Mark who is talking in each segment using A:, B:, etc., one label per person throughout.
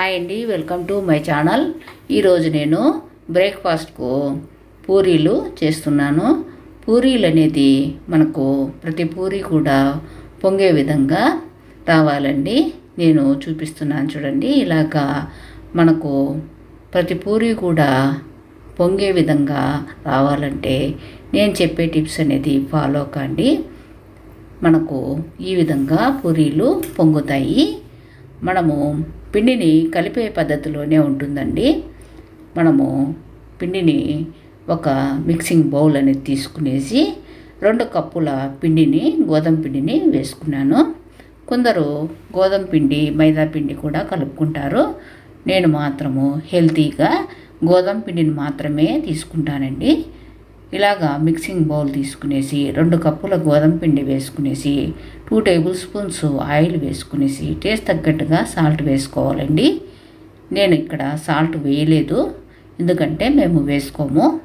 A: Hi అండి welcome to my channel. ఈరోజు నేను బ్రేక్ఫాస్ట్కు పూరీలు చేస్తున్నాను. పూరీలు అనేది మనకు ప్రతి పూరీ కూడా పొంగే విధంగా రావాలండి. నేను చూపిస్తున్నాను చూడండి ఇలాగా మనకు ప్రతి పూరీ కూడా పొంగే విధంగా రావాలంటే నేను చెప్పే టిప్స్ అనేది ఫాలో కాండి. మనకు ఈ విధంగా పూరీలు పొంగుతాయి. మనము పిండిని కలిపే పద్ధతిలోనే ఉంటుందండి. మనము పిండిని ఒక మిక్సింగ్ బౌల్ అనేది తీసుకునేసి రెండు కప్పుల పిండిని గోధుమ పిండిని వేసుకున్నాను. కొందరు గోధుమ పిండి మైదా పిండి కూడా కలుపుకుంటారు. నేను మాత్రము హెల్తీగా గోధుమ పిండిని మాత్రమే తీసుకుంటానండి. ఇలాగా మిక్సింగ్ బౌల్ తీసుకునేసి రెండు కప్పుల గోధుమ పిండి వేసుకునేసి టూ టేబుల్ స్పూన్స్ ఆయిల్ వేసుకునేసి టేస్ట్ తగ్గట్టుగా సాల్ట్ వేసుకోవాలండి. నేను ఇక్కడ సాల్ట్ వేయలేదు ఎందుకంటే మేము వేసుకోము.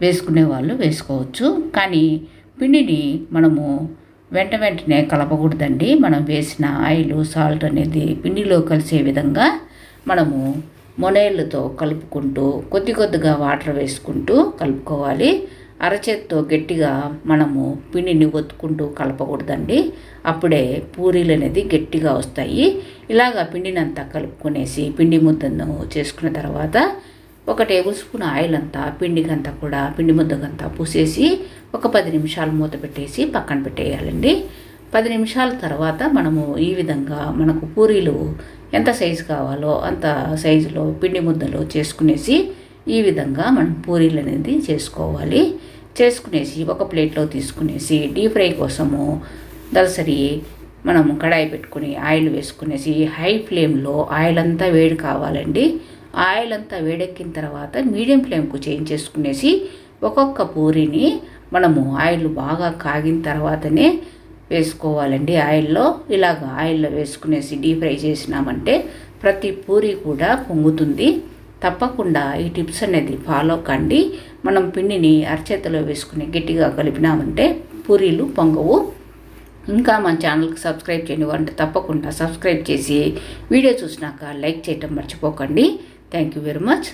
A: వేసుకునే వాళ్ళు వేసుకోవచ్చు. కానీ పిండిని మనము వెంట వెంటనే కలపకూడదండి. మనం వేసిన ఆయిల్ సాల్ట్ అనేది పిండిలో కలిసే విధంగా మనము మొనేళ్ళతో కలుపుకుంటూ కొద్ది కొద్దిగా వాటర్ వేసుకుంటూ కలుపుకోవాలి. అరచేత్తో గట్టిగా మనము పిండిని ఒత్తుకుంటూ కలపకూడదండి. అప్పుడే పూరీలు అనేది గట్టిగా వస్తాయి. ఇలాగా పిండిని అంతా కలుపుకునేసి పిండి ముద్దను చేసుకున్న తర్వాత ఒక టేబుల్ స్పూన్ ఆయిల్ అంతా పిండికంతా కూడా పిండి ముద్దకంతా పూసేసి ఒక పది నిమిషాలు మూత పెట్టేసి పక్కన పెట్టేయాలండి. పది నిమిషాల తర్వాత మనము ఈ విధంగా మనకు పూరీలు ఎంత సైజు కావాలో అంత సైజులో పిండి ముద్దలు చేసుకునేసి ఈ విధంగా మనం పూరీలు అనేది చేసుకోవాలి. చేసుకునేసి ఒక ప్లేట్లో తీసుకునేసి డీప్ ఫ్రై కోసము దలసరి మనం కడాయి పెట్టుకుని ఆయిల్ వేసుకునేసి హై ఫ్లేమ్లో ఆయిల్ అంతా వేడి కావాలండి. ఆయిల్ అంతా వేడెక్కిన తర్వాత మీడియం ఫ్లేమ్కు చేంజ్ చేసుకునేసి ఒక్కొక్క పూరిని మనము ఆయిల్ బాగా కాగిన తర్వాతనే వేసుకోవాలండి. ఆయిల్లో ఇలాగ ఆయిల్లో వేసుకునేసి డీప్ ఫ్రై చేసినామంటే ప్రతి పూరి కూడా పొంగుతుంది. తప్పకుండా ఈ టిప్స్ అనేది ఫాలో కండి. మనం పిండిని అరచేతిలో వేసుకుని గట్టిగా కలిపినామంటే పూరీలు పొంగవు. ఇంకా మన ఛానల్కి సబ్స్క్రైబ్ చేయని అంటే తప్పకుండా సబ్స్క్రైబ్ చేసి వీడియో చూసినాక లైక్ చేయటం మర్చిపోకండి. Thank you very much.